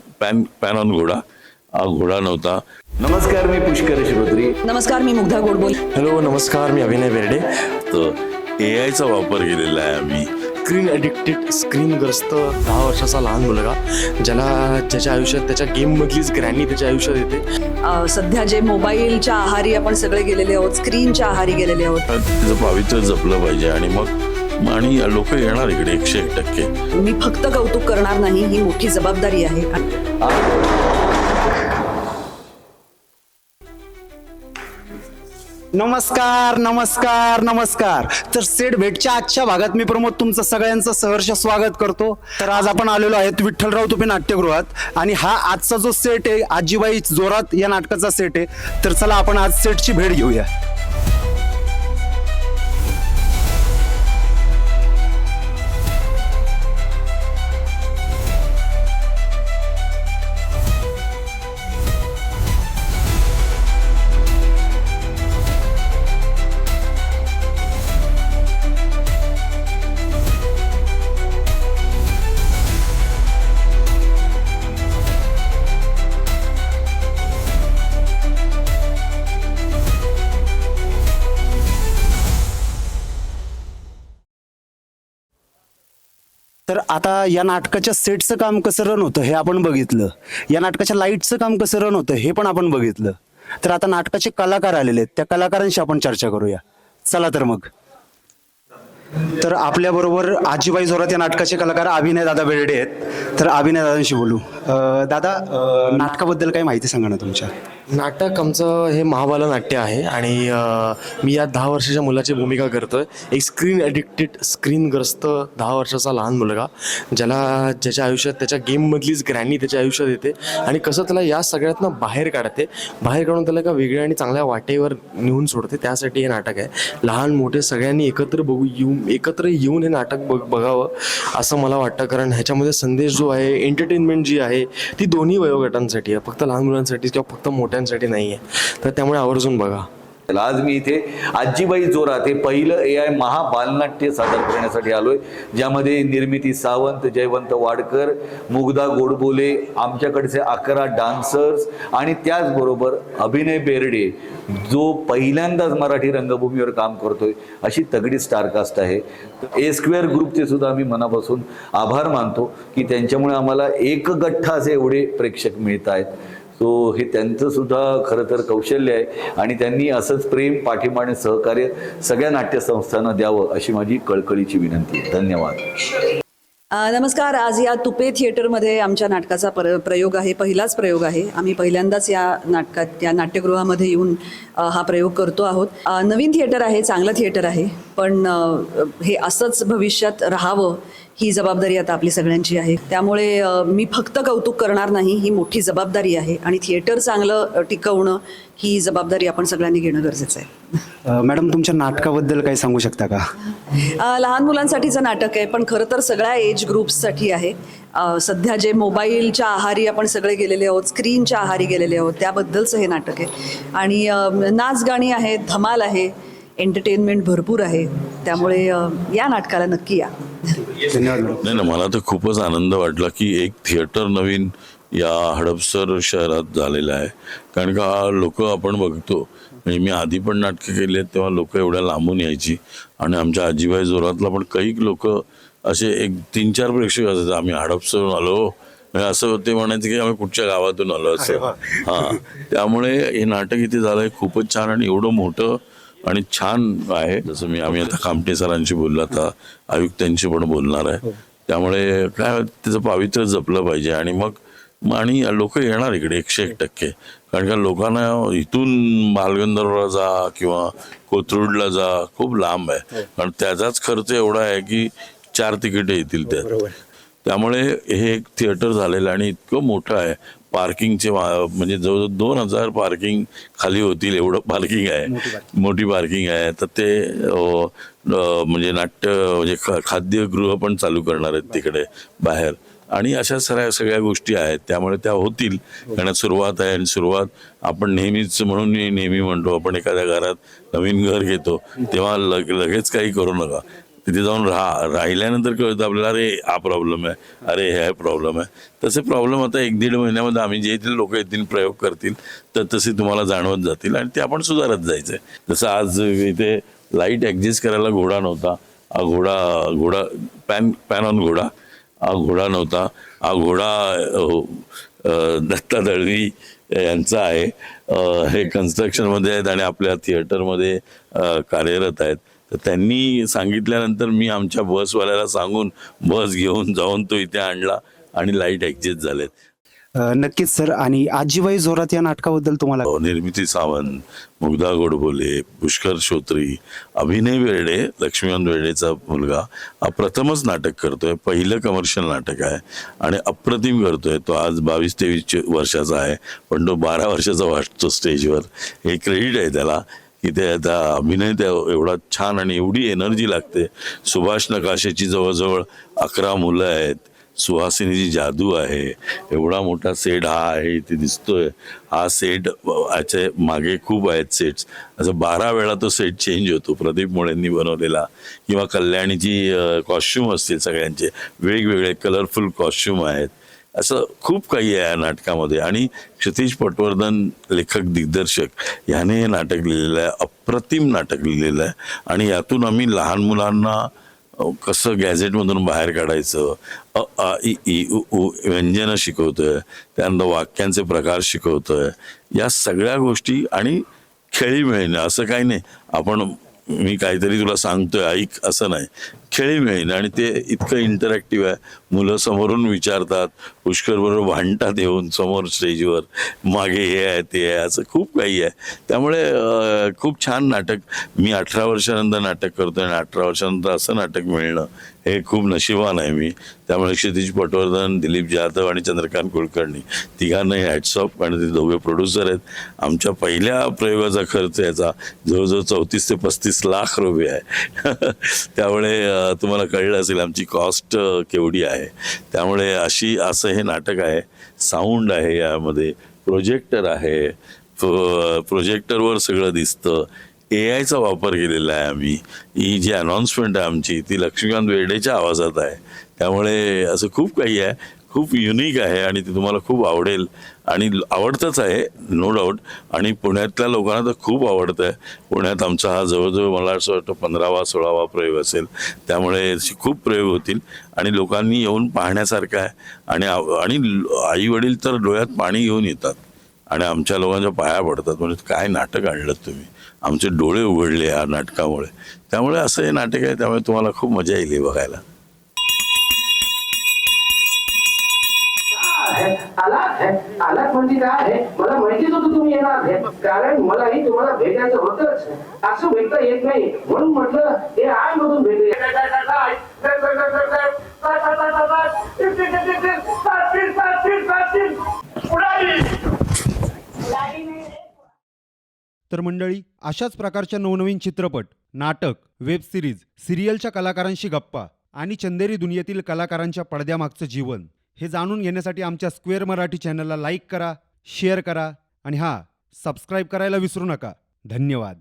Pan pan on घोडा. हा घोडा नव्हता. नमस्कार मी पुष्कर श्रोत्री. नमस्कार मी मुग्धा गोडबोल हॅलो नमस्कार मी अभिनय बेर्डे. तर ए आयचा वापर केलेला आहे आम्ही. स्क्रीन ॲडिक्टेड स्क्रीनग्रस्त दहा वर्षाचा लहान मुलगा ज्याला ज्याच्या आयुष्यात त्याच्या गेममधलीच ग्रॅनी त्याच्या आयुष्यात येते. अ, सध्या जे मोबाईलच्या आहारी आपण सगळे गेलेले आहोत स्क्रीनच्या आहारी गेलेले आहोत. तर तिचं पावित्र्य जपलं पाहिजे आणि मग आणि लोक येणार इकडे एकशे एक टक्के. मी फक्त कौतुक करणार नाही ही मोठी जबाबदारी आहे. नमस्कार नमस्कार नमस्कार. तर सेट भेटच्या आजच्या भागात मी प्रमोद तुमचं सगळ्यांचं सहर्ष स्वागत करतो. तर आज आपण आलेलो आहेत विठ्ठलराव तुपे नाट्यगृहात. आणि हा आजचा जो सेट आहे आजीबाई जोरात या नाटकाचा सेट आहे. तर चला आपण आज सेटची भेट घेऊया. तर आता या नाटकाच्या सेटचं काम कसं रन होतं हे आपण बघितलं. या नाटकाच्या लाईटचं काम कसं रन होतं हे पण आपण बघितलं. तर आता नाटकाचे कलाकार आलेले आहेत. त्या कलाकारांशी आपण चर्चा करूया. चला तर मग. तर आपल्या बरोबर आजीबाई जोरात या नाटकाचे कलाकार अभिनय दादा बेर्डे आहेत. तर अभिनय दादांशी बोलू. दादा नाटकाबद्दल काही माहिती सांगा ना तुमच्या. नाटक आमचं हे महाबाला नाट्य आहे आणि मी या दहा वर्षाच्या मुलाची भूमिका करतो आहे एक स्क्रीन ॲडिक्टेड स्क्रीनग्रस्त दहा वर्षाचा लहान मुलगा ज्याला ज्याच्या आयुष्यात त्याच्या गेममधलीच ग्रॅनी त्याच्या आयुष्यात येते आणि कसं त्याला या सगळ्यातनं बाहेर काढते. बाहेर काढून त्याला एका वेगळ्या आणि चांगल्या वाटेवर नेऊन सोडते. त्यासाठी हे नाटक आहे. लहान मोठे सगळ्यांनी एकत्र बघू येऊन एकत्र येऊन हे नाटक बघ बघावं असं मला वाटतं. कारण ह्याच्यामध्ये संदेश जो आहे एंटरटेनमेंट जी आहे ती दोन्ही वयोगटांसाठी आहे. फक्त लहान मुलांसाठी किंवा फक्त मोठ्यांसाठी नाही आहे तर त्यामुळे आवर्जून बघा. आज मी इथे आजीबाई जोरात हे पहिलं ए आय महाबालनाट्य सादर करण्यासाठी आलोय ज्यामध्ये निर्मिती सावंत जयवंत वाडकर मुग्धा गोडबोले आमच्याकडचे अकरा डान्सर्स आणि त्याचबरोबर अभिनय बेर्डे जो पहिल्यांदाच मराठी रंगभूमीवर काम करतोय अशी तगडी स्टारकास्ट आहे. ए स्क्वेअर ग्रुपचे सुद्धा आम्ही मनापासून आभार मानतो की त्यांच्यामुळे आम्हाला एक गठ्ठा असे एवढे प्रेक्षक मिळत आहेत सो हे त्यांचं सुद्धा खरं तर कौशल्य आहे. आणि त्यांनी असंच प्रेम पाठिंबा आणि सहकार्य सगळ्या नाट्यसंस्थांना द्यावं अशी माझी कळकळीची विनंती आहे. धन्यवाद. नमस्कार. आज या तुपे थिएटरमध्ये आमच्या नाटकाचा पर प्रयोग आहे. पहिलाच प्रयोग आहे. आम्ही पहिल्यांदाच या नाटकात या नाट्यगृहामध्ये येऊन हा प्रयोग करतो आहोत. नवीन थिएटर आहे चांगलं थिएटर आहे. पण हे असंच भविष्यात राहावं ही जबाबदारी आता आपली सगळ्यांची आहे. त्यामुळे मी फक्त कौतुक करणार नाही ही मोठी जबाबदारी आहे. आणि थिएटर चांगलं टिकवणं ही जबाबदारी आपण सगळ्यांनी घेणं गरजेचं आहे. मॅडम तुमच्या नाटकाबद्दल काही सांगू शकता का? लहान मुलांसाठीचं नाटक आहे पण खरं तर सगळ्या एज ग्रुप्ससाठी आहे. सध्या जे मोबाईलच्या आहारी आपण सगळे गेलेले आहोत स्क्रीनच्या आहारी गेलेले आहोत त्याबद्दलचं हे नाटक आहे. आणि नाच गाणी आहेत धमाल आहे एंटरटेनमेंट भरपूर आहे. त्यामुळे या नाटकाला नक्की या. नाही ना मला तर खूपच आनंद वाटला की एक थिएटर नवीन या हडपसर शहरात झालेलं आहे. कारण का लोक आपण बघतो म्हणजे मी आधी पण नाटकं केली आहेत तेव्हा लोक एवढ्या लांबून यायची. आणि आमच्या आजीबाई जोरातला पण काही लोक असे एक तीन चार प्रेक्षक असायचे आम्ही हडपसरून आलो. म्हणजे असं ते म्हणायचे की आम्ही कुठच्या गावातून आलो? असं. हां. त्यामुळे हे नाटक इथे झालंय खूपच छान आणि एवढं मोठं आणि छान आहे. जसं मी आम्ही आता कामटे सरांशी बोललो आता आयुक्तांशी पण बोलणार आहे. त्यामुळे काय त्याचं पावित्र्य जपलं पाहिजे. आणि मग आणि लोक येणार इकडे एकशे एक टक्के. कारण का लोकांना इथून बालगंधर्वला जा किंवा कोथरूडला जा खूप लांब आहे. कारण त्याचाच खर्च एवढा आहे की चार तिकीटे येतील त्यात. त्यामुळे हे एक थिएटर झालेलं आणि इतकं मोठं आहे. पार्किंगचे म्हणजे जवळजवळ दोन हजार पार्किंग खाली होतील एवढं पार्किंग आहे. मोठी पार्किंग. आहे. तर ते म्हणजे नाट्य म्हणजे ख- खाद्यगृह पण चालू करणार आहेत तिकडे बाहेर. आणि अशा सगळ्या सगळ्या गोष्टी आहेत. त्यामुळे त्या होतील. कारण सुरुवात आहे आणि सुरुवात आपण नेहमीच म्हणून मी नेहमी म्हणतो. आपण एखाद्या घरात नवीन घर घेतो तेव्हा लग लगेच काही करू नका. तिथे जाऊन राहा राहिल्यानंतर कळतं आपल्याला अरे हा प्रॉब्लेम आहे. अरे हे प्रॉब्लेम आहे. तसे प्रॉब्लेम आता एक दीड महिन्यामध्ये आम्ही जे येथील लोक येतील प्रयोग करतील तर तसे तुम्हाला जाणवत जातील आणि ते आपण सुधारत जायचं आहे जसं आज इथे लाइट ॲडजस्ट करायला घोडा नव्हता. हा घोडा घोडा पॅन पॅन ऑन घोडा. हा घोडा नव्हता. हा घोडा हो, दत्ता दळवी यांचा आहे. हे कन्स्ट्रक्शनमध्ये आहेत आणि आपल्या थिएटरमध्ये कार्यरत आहेत. तर त्यांनी सांगितल्यानंतर मी आमच्या बसवाल्याला सांगून बस घेऊन जाऊन तो इथे आणला आणि लाइट ॲडजस्ट झालेत. नक्कीच सर. आणि आजीबाई जोरात या नाटकाबद्दल तुम्हाला हो, निर्मिती सावंत मुग्धा गोडबोले पुष्कर श्रोत्री अभिनय वेर्डे लक्ष्मीकांत वेर्डेचा मुलगा. हा प्रथमच नाटक करतोय पहिलं कमर्शियल नाटक आहे आणि अप्रतिम करतोय. तो आज बावीस तेवीस वर्षाचा आहे पण तो बारा वर्षाचा वाटतो स्टेजवर हे क्रेडिट आहे त्याला. इथे आता अभिनय त्या एवढा छान आणि एवढी एनर्जी लागते. सुभाष नकाशेची जवळजवळ अकरा मुलं आहेत. सुहासिनीची जादू आहे. एवढा मोठा सेट हा आहे इथे दिसतोय. हा सेट याचे मागे खूप आहेत सेट्स असं बारा वेळा तो सेट चेंज होतो. प्रदीप मुळेंनी बनवलेला. किंवा कल्याणीची कॉस्ट्युम असतील सगळ्यांचे. वेगवेगळे कलरफुल कॉस्ट्युम आहेत. असं खूप काही आहे या नाटकामध्ये. आणि क्षितिज पटवर्धन लेखक दिग्दर्शक ह्याने हे नाटक लिहिलेलं आहे अप्रतिम नाटक लिहिलेलं आहे. आणि यातून आम्ही लहान मुलांना कसं गॅझेटमधून बाहेर काढायचं अ आ इ ई उ व्यंजनं शिकवतोय त्यानंतर वाक्यांचे प्रकार शिकवतोय या सगळ्या गोष्टी आणि खेळी मिळणं असं काही नाही. आपण मी काहीतरी तुला सांगतोय ऐक असं नाही. खेळी मिळेल आणि ते इतकं इंटरॅक्टिव्ह आहे. मुलं समोरून विचारतात पुष्कर बरोबर भांडतात येऊन समोर स्टेजवर. मागे हे आहे ते आहे असं खूप काही आहे. त्यामुळे खूप छान नाटक. मी अठरा वर्षानंतर नाटक करतो आणि अठरा वर्षानंतर असं नाटक मिळणं हे खूप नशिबान आहे मी. त्यामुळे क्षितिज पटवर्धन दिलीप जाधव आणि चंद्रकांत कुलकर्णी तिघांनाही हॅट्सऑफ आणि ते दोघे प्रोड्युसर आहेत. आमच्या पहिल्या प्रयोगाचा खर्च याचा जवळजवळ चौतीस ते पस्तीस लाख रुपये आहे. त्यामुळे तुम्हाला कळलं असेल आमची कॉस्ट केवढी आहे. त्यामुळे अशी असं हे नाटक आहे. साऊंड आहे यामध्ये. प्रोजेक्टर आहे. प्रोजेक्टरवर सगळं दिसतं. ए आयचा वापर केलेला आहे आम्ही. ही जी अनाऊन्समेंट आहे आमची ती लक्ष्मीकांत वेडेच्या आवाजात आहे. त्यामुळे असं खूप काही आहे. खूप युनिक आहे आणि ते तुम्हाला खूप आवडेल. आणि आवडतंच आहे नो डाऊट आणि पुण्यातल्या लोकांना तर खूप आवडतं आहे पुण्यात आमचा हा जवळजवळ मला असं वाटतं पंधरावा सोळावा प्रयोग असेल. त्यामुळे खूप प्रयोग होतील. आणि लोकांनी येऊन पाहण्यासारखं आहे. आणि आव- आणि आई वडील तर डोळ्यात पाणी घेऊन येतात. आणि आमच्या लोकांच्या पाया पडतात. म्हणजे काय नाटक आणलं तुम्ही? आमचे डोळे उघडले या नाटकामुळे. त्यामुळे असं हे नाटक आहे त्यामुळे तुम्हाला खूप मजा येईल बघायला. आहे? आलात म्हणजे काय आहे? मला माहितीच होतं तुम्ही येणार आहे. कारण मलाही तुम्हाला भेटायचं होतच. असं भेटता येत नाही. म्हणून म्हटलं हे आय मधून भेटू तर मंडळी अशाच प्रकारच्या नवनवीन चित्रपट नाटक वेब सिरीज सिरियलच्या कलाकारांशी गप्पा आणि चंदेरी दुनियेतील कलाकारांच्या पडद्यामागचं जीवन. हे जाणून घेण्यासाठी आमच्या स्क्वेअर मराठी चॅनलला लाईक करा शेअर करा आणि हां सबस्क्राईब करायला विसरू नका. धन्यवाद.